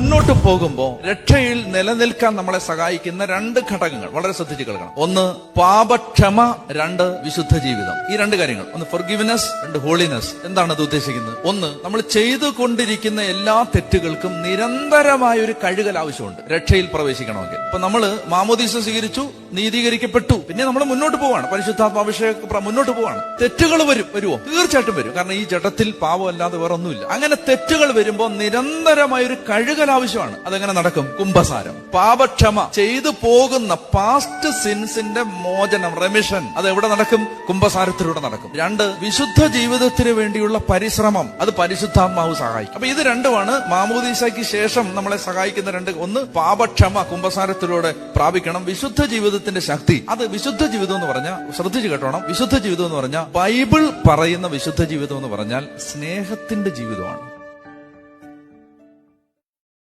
മുന്നോട്ട് പോകുമ്പോൾ രക്ഷയിൽ നിലനിൽക്കാൻ നമ്മളെ സഹായിക്കുന്ന രണ്ട് ഘടകങ്ങൾ വളരെ ശ്രദ്ധിച്ച് കേൾക്കണം. ഒന്ന് പാപക്ഷമ രണ്ട് വിശുദ്ധ ജീവിതം. ഈ രണ്ട് കാര്യങ്ങൾ. ഒന്ന് ഫൊർഗിവ്നെസ് രണ്ട് ഹോളിനെസ് എന്താണ് അത് ഉദ്ദേശിക്കുന്നത്? ഒന്ന് നമ്മൾ ചെയ്തുകൊണ്ടിരിക്കുന്ന എല്ലാ തെറ്റുകൾക്കും നിരന്തരമായ ഒരു കഴുകൽ ആവശ്യമുണ്ട്. രക്ഷയിൽ പ്രവേശിക്കണമെങ്കിൽ. ഇപ്പൊ നമ്മൾ മാമോദീസ സ്വീകരിച്ചു നീതീകരിക്കപ്പെട്ടു. പിന്നെ നമ്മൾ മുന്നോട്ട് പോവാണ്. പരിശുദ്ധാത്മാഭിഷേക പ്ര- മുന്നോട്ട് പോവാണ്. തെറ്റുകൾ വരും വരുമോ തീർച്ചയായിട്ടും വരും. കാരണം ഈ ജഡത്തിൽ പാവമല്ലാതെ വേറെ ഒന്നുമില്ല അങ്ങനെ തെറ്റുകൾ വരുമ്പോൾ നിരന്തരമായ ഒരു കഴുകൽ ആവശ്യമാണ്. അതെങ്ങനെ നടക്കും? കുംഭസാരം. പാപക്ഷമ. ചെയ്തു പോകുന്ന പാസ്റ്റ് സിൻസിന്റെ മോചനം റെമിഷൻ അത് എവിടെ നടക്കും? കുംഭസാരത്തിലൂടെ നടക്കും. രണ്ട് വിശുദ്ധ ജീവിതത്തിന് വേണ്ടിയുള്ള പരിശ്രമം. അത് പരിശുദ്ധാത്മാവ് സഹായിക്കും. അപ്പൊ ഇത് രണ്ടുമാണ് മാമോദീസയ്ക്ക് ശേഷം നമ്മളെ സഹായിക്കുന്ന രണ്ട്. ഒന്ന് പാപക്ഷമ കുംഭസാരത്തിലൂടെ പ്രാപിക്കണം. വിശുദ്ധ ജീവിതത്തിന്റെ ശക്തി. അത് വിശുദ്ധ ജീവിതം എന്ന് പറഞ്ഞാൽ ശ്രദ്ധിച്ചു കേട്ടോണം. വിശുദ്ധ ജീവിതം എന്ന് പറഞ്ഞാൽ ബൈബിൾ പറയുന്ന വിശുദ്ധ ജീവിതം എന്ന് പറഞ്ഞാൽ സ്നേഹത്തിന്റെ ജീവിതമാണ്.